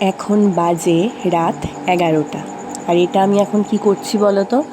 এখন বাজে রাত এগারোটা। আর এটা আমি এখন কি করছি বলো তো?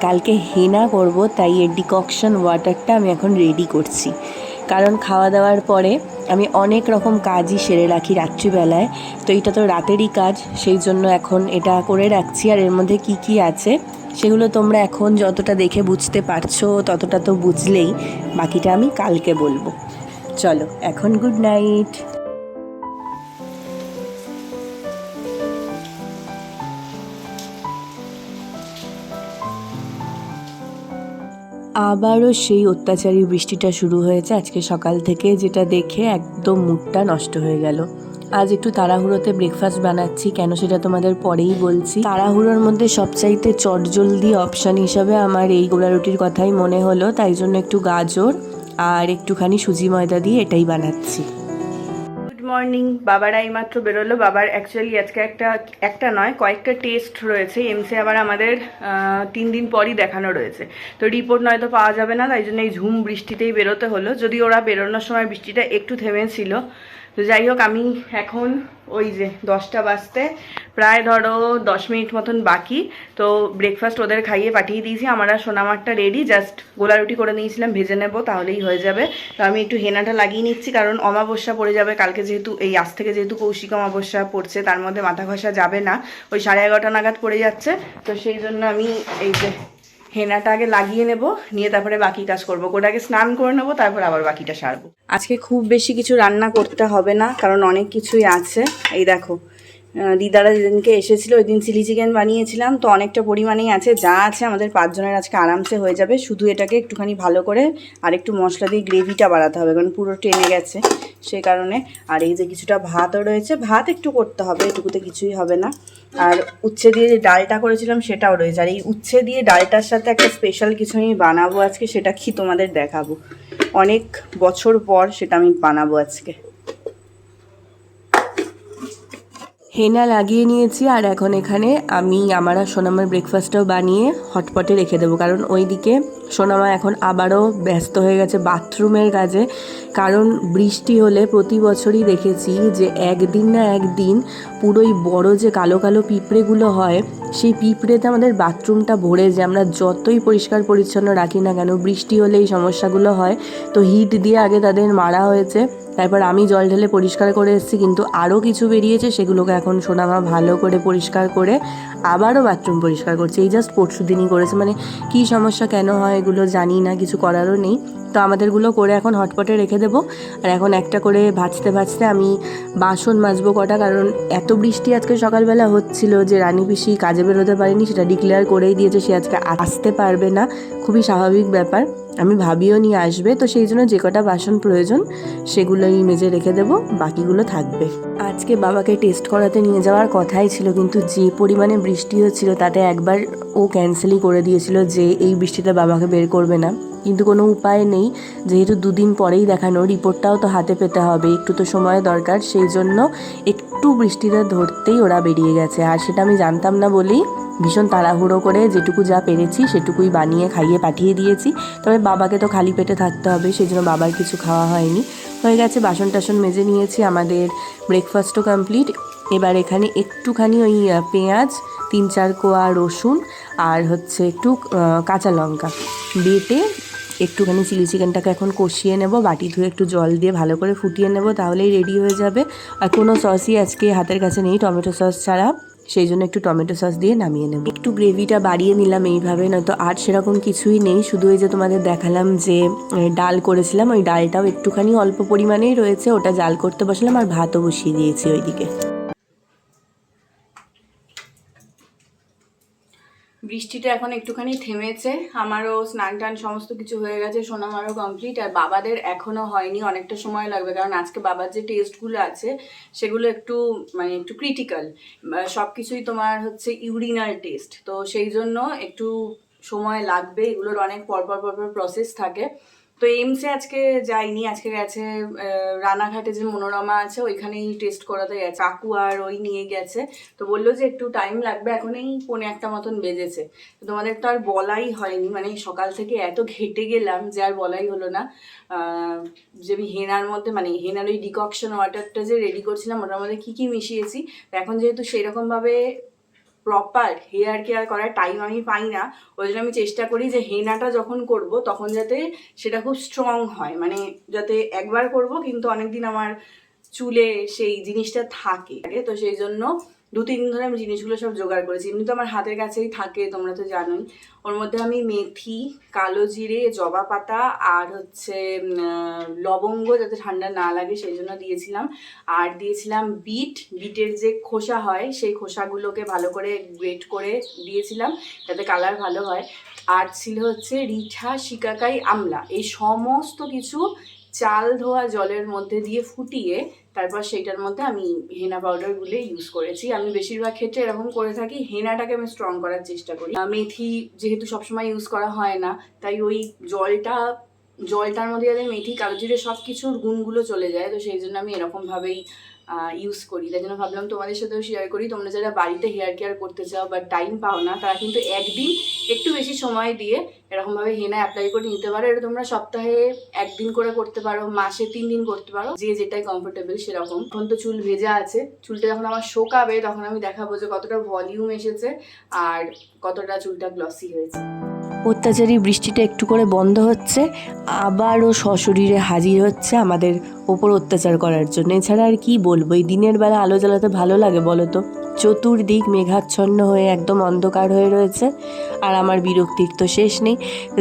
কালকে হেনা করব, তাই এর ডিককশন ওয়াটারটা আমি এখন রেডি করছি। কারণ খাওয়া দাওয়ার পরে আমি অনেক রকম কাজই সেরে রাখি রাত্রিবেলায়। তো এটা তো রাতেরই কাজ, সেই জন্য এখন এটা করে রাখছি। আর এর মধ্যে কি কি আছে, সেগুলো তোমরা এখন যতটা দেখে বুঝতে পারছ, ততটা তো বুঝলেই। বাকিটা আমি কালকে বলব। চলো, এখন গুড নাইট আবারও সেই অত্যাচারী বৃষ্টিটা শুরু হয়েছে আজকে সকাল থেকে, যেটা দেখে একদম মুডটা নষ্ট হয়ে গেল। আজ একটু তাড়াহুড়োতে ব্রেকফাস্ট বানাচ্ছি, কেন সেটা তোমাদের পরেই বলছি। তাড়াহুড়োর মধ্যে সবচাইতে চটজলদি অপশান হিসাবে আমার এই গোলা রুটির কথাই মনে হলো, তাই জন্য একটু গাজর আর একটুখানি সুজি ময়দা দিয়ে এটাই বানাচ্ছি। মর্নিং বাবারা এইমাত্র বেরোলো। বাবার অ্যাকচুয়ালি আজকে একটা একটা নয়, কয়েকটা টেস্ট রয়েছে। এমসে আবার আমাদের তিন দিন পরই দেখানো রয়েছে। তো রিপোর্ট নয়তো পাওয়া যাবে না, তাই জন্য এই ঝুম বৃষ্টিতেই বেরোতে হলো। যদি ওরা বেরোনোর সময় বৃষ্টিটা একটু থেমেছিল, তো যাই হোক, আমি এখন ওই যে দশটা বাজতে, প্রায় ধরো দশ মিনিট মতন বাকি। তো ব্রেকফাস্ট ওদের খাইয়ে পাঠিয়ে দিয়েছি। আমার সোনামারটা রেডি জাস্ট গোলা রুটি করে নিয়েছিলাম, ভেজে নেব, তাহলেই হয়ে যাবে। তো আমি একটু হেনাটা লাগিয়ে নিচ্ছি, কারণ অমাবস্যা পড়ে যাবে, কালকে যেহেতু এই আজ থেকে যেহেতু কৌশিক অমাবস্যা পড়ছে, তার মধ্যে মাথা ঘষা যাবে না। ওই সাড়ে এগারোটা নাগাদ পড়ে যাচ্ছে। তো সেই জন্য আমি এই যে হেনাটা আগে লাগিয়ে নেব, নিয়ে তারপরে বাকি কাজ করব। ওটাকে স্নান করে নেব, তারপর আবার বাকিটা সারবো। আজকে খুব বেশি কিছু রান্না করতে হবে না, কারণ অনেক কিছুই আছে। এই দেখো দিদারা যেদিনকে এসেছিল, ওই দিন চিলি চিকেন বানিয়েছিলাম। তো অনেকটা পরিমাণেই আছে, যা আছে আমাদের পাঁচজনের আজকে আরামসে হয়ে যাবে। শুধু এটাকে একটুখানি ভালো করে আর একটু মশলা দিয়ে গ্রেভিটা বাড়াতে হবে, কারণ পুরো টেনে গেছে সেই কারণে। আর এই যে কিছুটা ভাতও রয়েছে, ভাত একটু করতে হবে, এটুকুতে কিছুই হবে না। আর উচ্ছে দিয়ে যে ডালটা করেছিলাম, সেটাও রয়েছে। আর এই উচ্ছে দিয়ে ডালটার সাথে একটা স্পেশাল কিছু আমি বানাবো আজকে, সেটা কি তোমাদের দেখাবো। অনেক বছর পর সেটা আমি বানাবো আজকে। হেনা লাগিয়ে নিয়েছি আর এখন এখানে আমি আমার আর সোনামার ব্রেকফাস্টটাও বানিয়ে হটপটে রেখে দেবো। কারণ ওইদিকে সোনামা এখন আবারও ব্যস্ত হয়ে গেছে বাথরুমের কাজে। কারণ বৃষ্টি হলে প্রতি বছরই দেখেছি যে একদিন না একদিন পুরোই বড় যে কালো কালো পিঁপড়েগুলো হয়, সেই পিঁপড়েতে আমাদের বাথরুমটা ভরে যায়। আমরা যতই পরিষ্কার পরিচ্ছন্ন রাখি না কেন, বৃষ্টি হলে এই সমস্যাগুলো হয়। তো হিট দিয়ে আগে তাদের মারা হয়েছে। তারপর আমি জল ঢেলে পরিষ্কার করে এসেছি, কিন্তু আরও কিছু বেরিয়েছে সেগুলোকে এখন সোনামা ভালো করে পরিষ্কার করে আবারও বাথরুম পরিষ্কার করছে। এই জাস্ট পরশু দিনই করেছে। মানে কী সমস্যা, কেন হয় এগুলো জানি না, কিছু করারও নেই। তো আমাদেরগুলো করে এখন হটপটে রেখে দেবো। আর এখন একটা করে ভাজতে ভাজতে আমি বাসন মাজবো কটা, কারণ এত বৃষ্টি আজকে সকালবেলা হচ্ছিল যে রানী পিসি কাজে বেরোতে পারেনি, সেটা ডিক্লেয়ার করেই দিয়েছে। সে আজকে আসতে পারবে না। খুবই স্বাভাবিক ব্যাপার। আমি ভাবিও নিয়ে আসবে, তো সেই জন্য যে কটা বাসন প্রয়োজন সেগুলোই মেজে রেখে দেবো, বাকিগুলো থাকবে। আজকে বাবাকে টেস্ট করাতে নিয়ে যাওয়ার কথাই ছিল, কিন্তু যে পরিমাণে বৃষ্টি হচ্ছিল তাতে একবার ও ক্যান্সেলই করে দিয়েছিল যে এই বৃষ্টিতে বাবাকে বের করবে না। কিন্তু কোনো উপায় নেই, যেহেতু দুদিন পরেই দেখানো, রিপোর্টটাও তো হাতে পেতে হবে, একটু তো সময় দরকার, সেই জন্য একটু বৃষ্টিটা ধরতেই ওরা বেরিয়ে গেছে। আর সেটা আমি জানতাম না বলেই ভীষণ তাড়াহুড়ো করে যেটুকু যা পেরেছি সেটুকুই বানিয়ে, খাইয়ে, পাঠিয়ে দিয়েছি। তবে বাবাকে তো খালি পেটে থাকতে হবে সেই জন্য বাবার কিছু খাওয়া হয়নি। হয়ে গেছে বাসন টাসন মেজে নিয়েছি আমাদের ব্রেকফাস্টও কমপ্লিট এবার এখানে একটুখানি ওই পেঁয়াজ, তিন চার কোয়া রসুন আর হচ্ছে একটু কাঁচা লঙ্কা। বেটে একটুখানি চিলি চিকেনটাকে এখন কষিয়ে নেব, বাটি ধুয়ে একটু জল দিয়ে ভালো করে ফুটিয়ে নেব, তাহলেই রেডি হয়ে যাবে। আর কোনো সসই আজকে হাতের কাছে নেই, টমেটো সস ছাড়া। সেই জন্য একটু টমেটো সস দিয়ে নামিয়ে নেব। একটু গ্রেভিটা বাড়িয়ে নিলাম এইভাবে না তো আর সেরকম কিছুই নেই। শুধু এই যে তোমাদের দেখালাম যে ডাল করেছিলাম, ওই ডালটাও একটুখানি অল্প পরিমাণেই রয়েছে, ওটা জাল করতে বসালাম আর ভাতও বসিয়ে দিয়েছি ওইদিকে। বৃষ্টিটা এখন একটুখানি থেমেছে, আমারও স্নান টান সমস্ত কিছু হয়ে গেছে, সোনামারও কমপ্লিট আর বাবাদের এখনও হয়নি, অনেকটা সময় লাগবে, কারণ আজকে বাবার যে টেস্টগুলো আছে, সেগুলো একটু মানে একটু ক্রিটিক্যাল সব কিছুই তোমার হচ্ছে ইউরিনার টেস্ট তো সেই জন্য একটু সময় লাগবে, এগুলোর অনেক পরপর পরপর প্রসেস থাকে। তো এইমসে আজকে যাইনি, আজকে গেছে রানাঘাটে যে মনোরমা আছে ওইখানেই টেস্ট করাতে গেছে। কাকু আর ওই নিয়ে গেছে। তো বলল যে একটু টাইম লাগবে, এখন এই পৌনে একটা মতন বেজেছে। তো তোমাদের তো আর বলাই হয়নি মানে সকাল থেকে এত ঘেটে গেলাম যে আর বলাই হলো না। যে আমি হেনার মধ্যে মানে হেনার ওই ডিককশন ওয়াটারটা যে রেডি করছিলাম, ওটার মধ্যে কী কী মিশিয়েছি? এখন যেহেতু সেরকমভাবে প্রপার হেয়ার কেয়ার করার টাইম আমি পাই না। ওই জন্য আমি চেষ্টা করি যে হেনাটা যখন করব, তখন যাতে সেটা খুব স্ট্রং হয়। মানে যাতে একবার করব কিন্তু অনেকদিন আমার চুলে সেই জিনিসটা থাকে। তো সেই জন্য দু তিন ধরে আমি জিনিসগুলো সব জোগাড় করেছি। এমনি তো আমার হাতের কাছেই থাকে, তোমরা তো জানোই। ওর মধ্যে আমি মেথি, কালো জিরে, জবা পাতা আর হচ্ছে লবঙ্গ যাতে ঠান্ডা না লাগে সেই জন্য দিয়েছিলাম। আর দিয়েছিলাম বিট। বিটের যে খোসা হয়, সেই খোসাগুলোকে ভালো করে গ্রেট করে দিয়েছিলাম, যাতে কালার ভালো হয়। আর ছিল হচ্ছে রিঠা, শিকাকাই, আমলা। এই সমস্ত কিছু চাল ধোয়া জলের মধ্যে দিয়ে ফুটিয়ে তারপর সেইটার মধ্যে আমি হেনা পাউডারগুলো ইউজ করেছি। আমি বেশিরভাগ ক্ষেত্রে এরকম করে থাকি, হেনাটাকে আমি স্ট্রং করার চেষ্টা করি। মেথি যেহেতু সবসময় ইউজ করা হয় না, তাই ওই জলটা, জলটার মধ্যে যাতে মেথি কালো জিরে সব কিছুর গুণগুলো চলে যায়, তো সেই জন্য আমি এরকমভাবেই ইউজ করি। তাই জন্য ভাবলাম তোমাদের সাথেও শেয়ার করি। তোমরা যারা বাড়িতে হেয়ার কেয়ার করতে চাও বা টাইম পাও না, তারা কিন্তু একদিন একটু বেশি সময় দিয়ে এরকমভাবে হেনা অ্যাপ্লাই করে নিতে পারো। এটা তোমরা সপ্তাহে একদিন করে করতে পারো, মাসে তিন দিন করতে পারো। যে যেটাই কমফোর্টেবল সেরকম। এখন তো চুল ভেজা আছে। চুলটা যখন আমার শোকাবে, তখন আমি দেখাবো যে কতটা ভলিউম এসেছে আর কতটা চুলটা গ্লসি হয়েছে। অত্যাচারী বৃষ্টিটা একটু করে বন্ধ হচ্ছে, আবারও সশরীরে হাজির হচ্ছে আমাদের ওপর অত্যাচার করার জন্য। এছাড়া আর কি বলব, এই দিনের বেলা আলো জ্বালাতে ভালো লাগে বলো তো চতুর্দিক মেঘাচ্ছন্ন হয়ে একদম অন্ধকার হয়ে রয়েছে, আর আমার বিরক্তির তো শেষ নেই।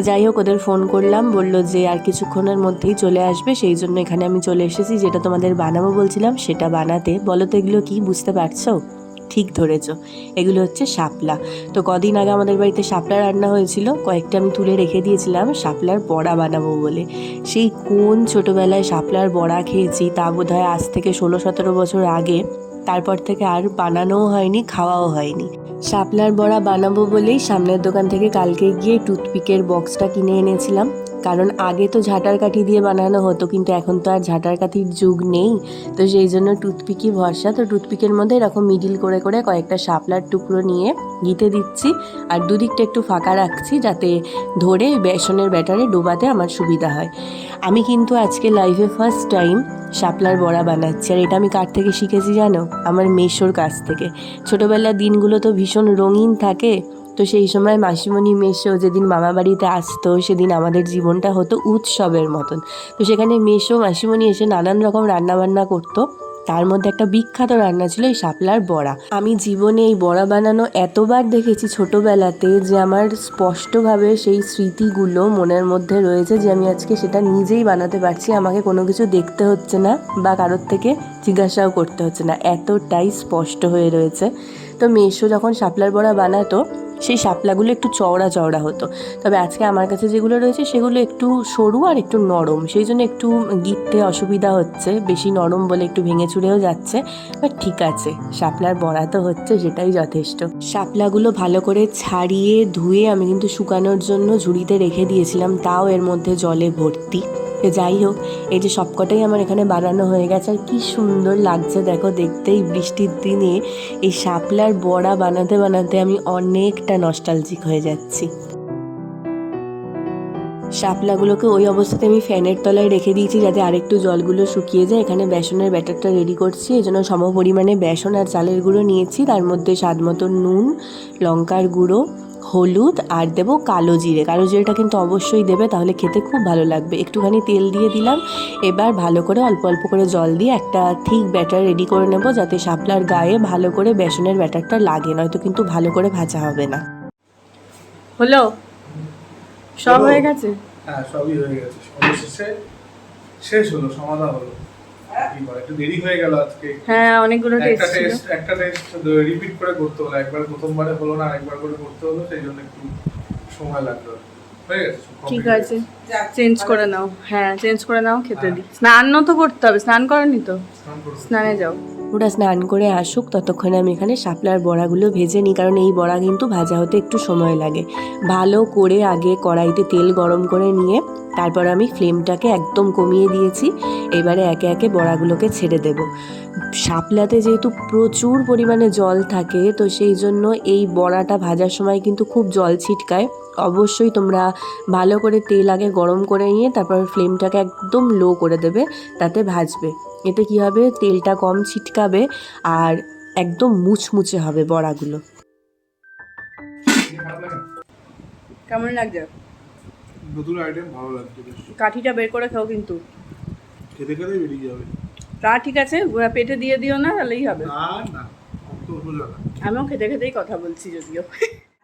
যাই হোক, ওদের ফোন করলাম, বলল যে আর কিছুক্ষণের মধ্যেই চলে আসবে, সেই জন্য এখানে আমি চলে এসেছি, যেটা তোমাদের বানাবো বলছিলাম, সেটা বানাতে। বলো তো এগুলো কি, বুঝতে পারছ? ঠিক ধরেছ। এগুলো হচ্ছে শাপলা। তো কদিন আগে আমাদের বাড়িতে শাপলা রান্না হয়েছিল। কয়েকটা আমি তুলে রেখে দিয়েছিলাম, শাপলার বড়া বানাবো বলে। সেই কোন ছোটোবেলায় শাপলার বড়া খেয়েছি তা বোধ হয় আজ থেকে ষোলো সতেরো বছর আগে। তারপর থেকে আর বানানোও হয়নি, খাওয়াও হয়নি। শাপলার বড়া বানাবো বলেই সামনের দোকান থেকে কালকে গিয়ে টুথপিকের বক্সটা কিনে এনেছিলাম। কারণ আগে তো ঝাঁটার কাঠি দিয়ে বানানো হতো, কিন্তু এখন তো আর ঝাঁটার কাঠির যুগ নেই। তো সেই জন্য টুথপিকই ভরসা। তো টুথপিকের মধ্যে এরকম মিডিল করে করে কয়েকটা শাপলার টুকরো নিয়ে গিতে দিচ্ছি। আর দুদিকটা একটু ফাঁকা রাখছি যাতে ধরে বেসনের ব্যাটারে ডোবাতে আমার সুবিধা হয়। আমি কিন্তু আজকে লাইফে ফার্স্ট টাইম শাপলার বড়া বানাচ্ছি। আর এটা আমি কার থেকে শিখেছি জানো? আমার মেশোর কাছ থেকে। ছোটোবেলার দিনগুলো তো ভীষণ রঙিন থাকে। তো সেই সময় মাসিমণি মেশো যেদিন মামা বাড়িতে আসতো, সেদিন আমাদের জীবনটা হতো উৎসবের মতন। তো সেখানে মেশো মাসিমণি এসে নানান রকম রান্নাবান্না করতো। তার মধ্যে একটা বিখ্যাত রান্না ছিল এই শাপলার বড়া। আমি জীবনে এই বড়া বানানো এতবার দেখেছি ছোটবেলাতে যে আমার স্পষ্টভাবে সেই স্মৃতিগুলো মনের মধ্যে রয়েছে যে আমি আজকে সেটা নিজেই বানাতে পারছি, আমাকে কোনো কিছু দেখতে হচ্ছে না বা কারোর থেকে জিজ্ঞাসাও করতে হচ্ছে না। এতটাই স্পষ্ট হয়ে রয়েছে। তো মেশো যখন শাপলার বড়া বানাতো সেই শাপলাগুলো একটু চওড়া চওড়া হতো। তবে আজকে আমার কাছে যেগুলো রয়েছে, সেগুলো একটু সরু আর একটু নরম। সেই জন্য একটু গিটতে অসুবিধা হচ্ছে। বেশি নরম বলে একটু ভেঙে চুড়েও যাচ্ছে। বাট ঠিক আছে, শাপলার বড়া তো হচ্ছে, সেটাই যথেষ্ট। শাপলাগুলো ভালো করে ছাড়িয়ে ধুয়ে আমি কিন্তু শুকানোর জন্য ঝুড়িতে রেখে দিয়েছিলাম। তাও এর মধ্যে জলে ভর্তি। তো যাই হোক, এই যে সবকটাই আমার এখানে বানানো হয়ে গেছে আর কি সুন্দর লাগছে। দেখো, দেখতেই বৃষ্টির দিনে এই শাপলার বড়া বানাতে বানাতে আমি অনেকটা নস্টালজিক হয়ে যাচ্ছি। শাপলাগুলোকে ওই অবস্থাতে আমি ফ্যানের তলায় রেখে দিয়েছি যাতে আরেকটু জলগুলো শুকিয়ে যায়। এখানে বেসনের ব্যাটারটা রেডি করছি, এই জন্য সম পরিমাণে বেসন আর চালের গুঁড়ো নিয়েছি। তার মধ্যে স্বাদ মতো নুন, লঙ্কার গুঁড়ো হলুদ আর দেবো কালো জিরে। কালো জিরেটা কিন্তু অবশ্যই দেবে তাহলে খেতে খুব ভালো লাগবে। একটুখানি তেল দিয়ে দিলাম এবার ভালো করে অল্প অল্প করে জল দিয়ে একটা ঠিক ব্যাটার রেডি করে নেব যাতে শাপলার গায়ে ভালো করে বেসনের ব্যাটারটা লাগে নয়তো কিন্তু ভালো করে ভাজা হবে না। হলো? সব হয়ে গেছে? হ্যাঁ সবই হয়ে গেছে। অবশেষে শেষ হলো সমাধান হলো। একটু দেরি হয়ে গেল আজকে। হ্যাঁ অনেকগুলো টেস্ট ছিল। একটা টেস্ট রিপিট করে করতে হলো একবার প্রথমবারে হলো না একবার করে করতে হলো সেই জন্য একটু সময় লাগল। হয়ে ঠিক আছে। চেঞ্জ করে নাও। হ্যাঁ চেঞ্জ করে নাও খেতে দি। দিই স্নান তো করতে হবে স্নান করনি তো? স্নানে যাও। ওরা স্নান করে আসুক, ততক্ষণে আমি এখানে শাপলার বড়াগুলো ভেজে নিই, কারণ এই বড়া কিন্তু ভাজা হতে একটু সময় লাগে। ভালো করে আগে কড়াইতে তেল গরম করে নিয়ে তারপর আমি ফ্লেমটাকে একদম কমিয়ে দিয়েছি, এবারে একে একে বড়াগুলোকে ছেড়ে দেব। শাপলাতে যেহেতু প্রচুর পরিমাণে জল থাকে, তো সেই জন্য এই বড়াটা ভাজার সময় কিন্তু খুব জল ছিটকায়। অবশ্যই তোমরা ভালো করে তেল আগে গরম করে নিয়ে তারপর ফ্লেমটাকে একদম লো করে দেবে, তাতে ভাজবে। এতে কি হবে? তেলটা কম ছিটকাবে আর একদম মুচমুচে হবে বড়াগুলো। কেমন লাগছে? নতুন আইটেম ভালো লাগছে কাঠিটা বের করে খাও কিন্তু। খেতে খেতে বেরিয়ে যাবে। তা ঠিক আছে পেটে দিয়ে দিও না তাহলেই হবে। না না অত সোজা না। আমিও খেতে খেতেই কথা বলছি যদিও।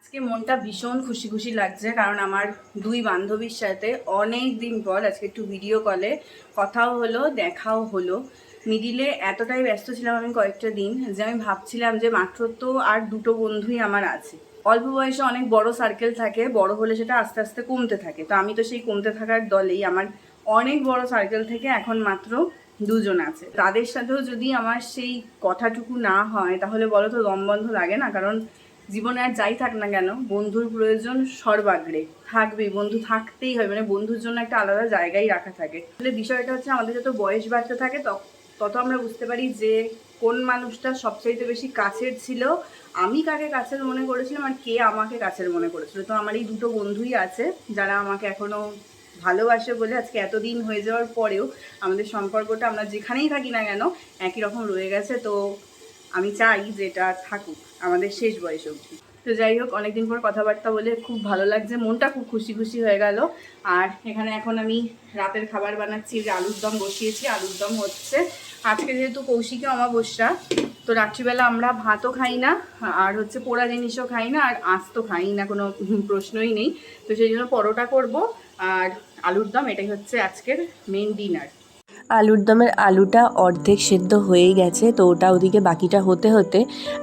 আজকে মনটা ভীষণ খুশি খুশি লাগছে, কারণ আমার দুই বান্ধবীর সাথে অনেক দিন পর আজকে একটু ভিডিও কলে কথাও হলো, দেখাও হলো। মিডিলে এতটাই ব্যস্ত ছিলাম আমি কয়েকটা দিন যে আমি ভাবছিলাম যে মাত্র তো আর দুটো বন্ধুই আমার আছে। অল্প বয়সে অনেক বড় সার্কেল থাকে, বড় হলে সেটা আস্তে আস্তে কমতে থাকে। তো আমি তো সেই কমতে থাকার দলেই আমার অনেক বড় সার্কেল থেকে এখন মাত্র দুজন আছে। তাদের সাথেও যদি আমার সেই কথাটুকু না হয়, তাহলে বলো তো দম বন্ধ লাগে না? কারণ জীবনে আর যাই থাক না কেন, বন্ধুর প্রয়োজন সর্বাগ্রে। থাকবেই, বন্ধু থাকতেই হয় মানে বন্ধুর জন্য একটা আলাদা জায়গায় রাখা থাকে। তাহলে বিষয়টা হচ্ছে আমাদের যত বয়স বাড়তে থাকে, তত আমরা বুঝতে পারি যে কোন মানুষটা সবচাইতে বেশি কাছের ছিল, আমি কাকে কাছের মনে করেছিলাম আর কে আমাকে কাছের মনে করেছিল। তো আমার এই দুটো বন্ধুই আছে, যারা আমাকে এখনও ভালোবাসে বলে আজকে এতদিন হয়ে যাওয়ার পরেও আমাদের সম্পর্কটা আমরা যেখানেই থাকি না কেন, একই রকম রয়ে গেছে। তো আমি চাই যে এটা থাকুক। আমাদের শেষ বয়স অবধি। তো যাই হোক, অনেকদিন পর কথাবার্তা বলে খুব ভালো লাগছে, মনটা খুব খুশি খুশি হয়ে গেল। আর এখানে এখন আমি রাতের খাবার বানাচ্ছি আলুর দম বসিয়েছি, আলুর দম হচ্ছে। আজকে যেহেতু কৌশিকে অমাবস্যা, তো রাত্রিবেলা আমরা ভাতও খাই না, আর হচ্ছে পোড়া জিনিসও খাই না, আর আঁচ তো খাই না, কোনো প্রশ্নই নেই। তো সেই জন্য পরোটা করব, আর আলুর দম, এটাই হচ্ছে আজকের মেন ডিনার আলুর দমের আলুটা অর্ধেক সেদ্ধ হয়ে গেছে, তো ওটা ওদিকে বাকিটা হতে হতে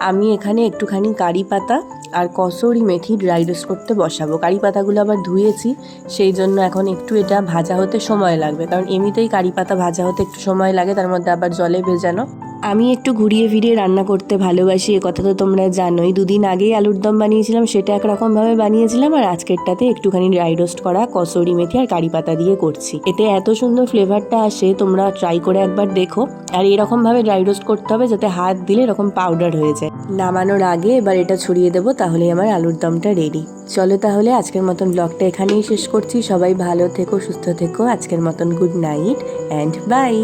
আমি এখানে একটুখানি কারি পাতা আর কসৌরি মেথি ড্রাই রোস্ট করতে বসাবো। কারি পাতাগুলো আবার ধুয়েছি, সেই জন্য এখন একটু এটা ভাজা হতে সময় লাগবে। কারণ এমনিতেই কারি পাতা ভাজা হতে একটু সময় লাগে, তার মধ্যে আবার জলে ভেজানো। আমি একটু ঘুরিয়ে ফিরিয়ে রান্না করতে ভালোবাসি, এ কথা তো তোমরা জানোই। দুদিন আগেই আলুর দম বানিয়েছিলাম, সেটা একরকমভাবে বানিয়েছিলাম, আর আজকেরটাতে একটুখানি ড্রাই রোস্ট করা কসৌরি মেথি আর কারি পাতা দিয়ে করছি। এতে এত সুন্দর ফ্লেভারটা আসে, তোমরা ট্রাই করে একবার দেখো। আর এরকমভাবে ড্রাই রোস্ট করতে হবে, যাতে হাত দিলে এরকম পাউডার হয়ে যায়। নামানোর আগে এবার এটা ছড়িয়ে দেবো, তাহলেই আমার আলুর দমটা রেডি চলো তাহলে আজকের মতন ব্লগটা এখানেই শেষ করছি। সবাই ভালো থেকো, সুস্থ থেকো, আজকের মতন গুড নাইট অ্যান্ড বাই